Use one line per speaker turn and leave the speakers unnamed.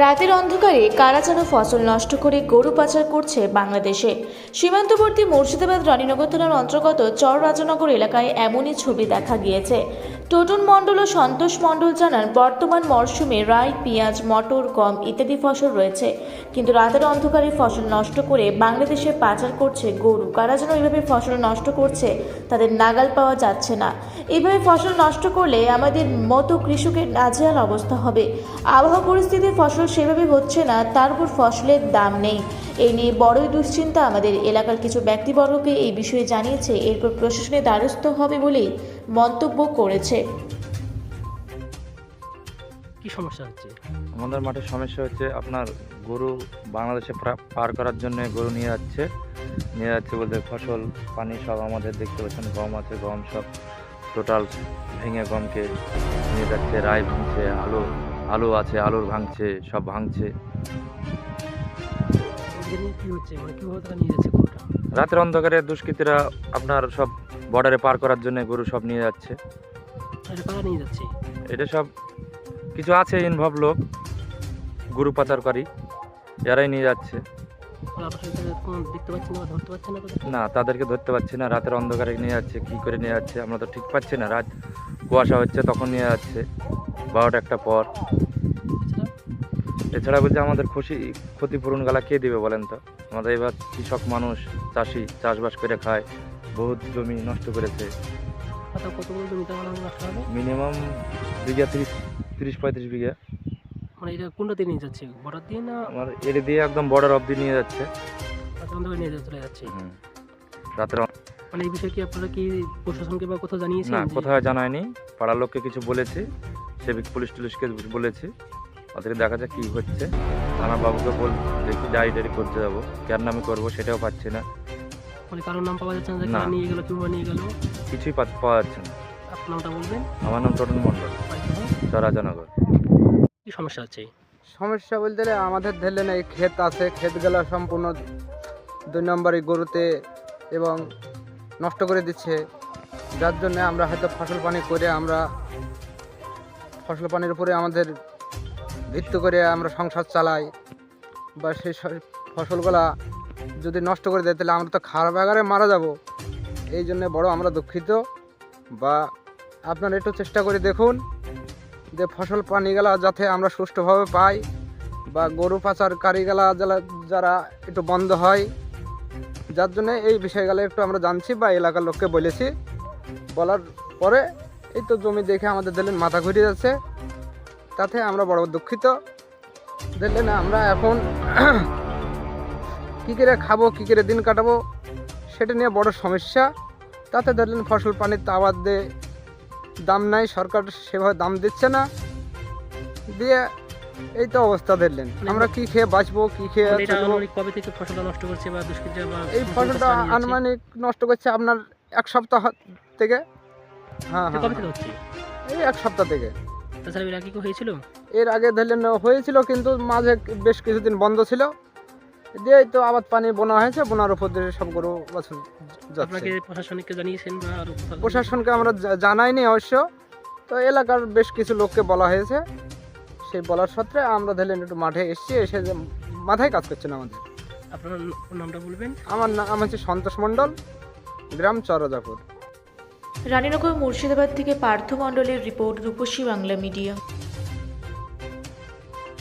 রাতের অন্ধকারে কারা যেন ফসল নষ্ট করে গরু পাচার করছে বাংলাদেশে। সীমান্তবর্তী মুর্শিদাবাদ, রানীনগর থানার অন্তর্গত চর রাজনগর এলাকায় এমনই ছবি দেখা গিয়েছে। টোটন মণ্ডল ও সন্তোষ মণ্ডল জানান, বর্তমান মরশুমে রাই, পেঁয়াজ, মটর, গম ইত্যাদি ফসল রয়েছে। কিন্তু রাতের অন্ধকারে ফসল নষ্ট করে বাংলাদেশে পাচার করছে গরু। কারা যেন এইভাবে ফসল নষ্ট করছে, তাদের নাগাল পাওয়া যাচ্ছে না। এইভাবে ফসল নষ্ট করলে আমাদের মতো কৃষকের নাজেহাল অবস্থা হবে। আবহাওয়া পরিস্থিতি ফসল সেভাবে হচ্ছে না, তার উপর ফসলের দাম নেই। এই নিয়ে বড়ই দুশ্চিন্তা আমাদের এলাকার কিছু ব্যক্তিবর্গকে এই বিষয়ে জানিয়েছে। এরপর প্রশাসনের দ্বারস্থ হবে বলেই মন্তব্য করেছে।
কি সমস্যা হচ্ছে?
আমাদের মাঠে সমস্যা হচ্ছে আপনার গরু বাংলাদেশে প্রা- পার করার জন্য গরু নিয়ে যাচ্ছে। নিয়ে যাচ্ছে বলতে ফসল পানি সব আমাদের দেখতে পাচ্ছেন গম আছে গম সব টোটাল ভেঙে গমকে নিয়ে যাচ্ছে রায় ভাঙছে আলু আলু আছে আলুর ভাঙছে সব ভাঙছে।
এদের কি হচ্ছে? মানে কীভাবে তারা নিয়ে যাচ্ছে গরুটা?
রাতের অন্ধকারে দুষ্কৃতীরা আপনার সব বর্ডারে পার করার জন্য গরু সব নিয়ে যাচ্ছে।
এটা কারা নিয়ে যাচ্ছে?
এটা সব কিছু আছে ইনভলভ লোক গরু পাচারকারী এরাই নিয়ে যাচ্ছে।
আর আপনারা এদের কোনো দেখতে পাচ্ছেন না বা ধরতে পারছেন না তাদের?
না তাদেরকে ধরতে পারছি না রাতের অন্ধকারে নিয়ে যাচ্ছে কি করে নিয়ে যাচ্ছে আমরা তো ঠিক পাচ্ছি না। রাত কুয়াশা হচ্ছে তখন নিয়ে যাচ্ছে বারোটা একটা পর।
এছাড়া
বলছে আমাদের খুশি ক্ষতিপূরণ গালা কে দিবে বলেন তো? আমাদের এবার কৃষক মানুষ চাষি চাষবাস করে খায় বহুত জমি নষ্ট করেছে।
হবে?
মিনিমাম বিঘা তিরিশ তিরিশ পঁয়ত্রিশ বিঘা।
মানে এটা নিয়ে যাচ্ছে বর্ডার দিয়ে না?
আমার দিয়ে একদম বর্ডার অবধি নিয়ে যাচ্ছে।
বন্ধ নিয়ে চলে যাচ্ছে।
রাতের
মানে এই বিষয়ে কি আপনারা কি প্রশাসনকে বা কোথাও জানিয়েছেন
না কোথাও জানায়নি। পাড়ার লোককে কিছু বলেছি সেভিক পুলিশ টুলিশকে বলেছি। ওদেরকে দেখা যাক কী হচ্ছে। থানা বাবুকে বল দেখি ডায়েরি ডায়েরি করতে যাব। কার নামে করব সেটাও পাচ্ছি না।
মানে কারোর নাম পাওয়া যাচ্ছে না
না।
নিয়ে গেল কীভাবে নিয়ে গেল?
কিছুই পা- পাওয়া যাচ্ছে না।
আপনার নামটা বলবেন?
আমার নাম টোটন মণ্ডল। চরাজনগর।
কি সমস্যা হচ্ছে?
সমস্যা বলতে গেলে আমাদের ধরলেন এই ক্ষেত আছে। ক্ষেত ক্ষেতগুলো সম্পূর্ণ দুই নম্বরই গরুতে এবং নষ্ট করে দিচ্ছে। যার জন্য আমরা হয়তো ফসল পানি করে আমরা ফসল পানির উপরে আমাদের ভিত্তি করে আমরা সংসার চালাই বা সেই ফসলগুলা যদি নষ্ট করে দেয়, তাহলে আমরা তো খারাপ আকারে মারা যাব। এই জন্য বড় আমরা দুঃখিত। বা আপনারা একটু চেষ্টা করে দেখুন যে ফসল পানিগুলা যাতে আমরা সুষ্ঠুভাবে পাই বা গরু পাচার পাচারকারীগুলা যারা যারা একটু বন্ধ হয়। যার জন্য এই বিষয়গুলো একটু আমরা জানছি বা এলাকার লোককে বলেছি। বলার পরে এই তো জমি দেখে আমাদের দিলেন মাথা ঘুরিয়ে যাচ্ছে। তাতে আমরা বড় দুঃখিত। দেখলেন আমরা এখন কী করে খাব কী করে দিন কাটাবো সেটা নিয়ে বড় সমস্যা। তাতে ধরলেন ফসল পানির তো আবাদ দিয়ে দাম নাই সরকার সেভাবে দাম দিচ্ছে না। দিয়ে এই তো অবস্থা ধরলেন আমরা কি খেয়ে বাঁচবো কি খেয়ে
মানে কবে থেকে ফসলটা নষ্ট করছে বা
এই ফসলটা আনুমানিক নষ্ট করছে আপনার এক সপ্তাহ থেকে। হ্যাঁ হ্যাঁ
হচ্ছে?
এই এক সপ্তাহ থেকে।
তাছাড়া এর আগে কি হয়েছিল?
এর আগে ধরলেন হয়েছিল কিন্তু মাঝে বেশ কিছুদিন বন্ধ ছিল। দিয়ে এই তো আবাদ পানি বোনা হয়েছে বোনার উপর দিয়ে সব গরু বাছুর
আপনাকে প্রশাসনিককে জানিয়েছেন বা
প্রশাসনকে আমরা জানাইনি অবশ্য। তো এলাকার বেশ কিছু লোককে বলা হয়েছে। সেই বলার সত্ত্বে আমরা ধরলেন একটু মাঠে এসেছি এসে যে মাথায় কাজ করছে না আমাদের।
আপনার নামটা বলবেন?
আমার নাম হচ্ছে সন্তোষ মণ্ডল গ্রাম চরজাপুর।
রানীনগর মুর্শিদাবাদ থেকে পার্থ মণ্ডলের রিপোর্ট রূপসী বাংলা মিডিয়া।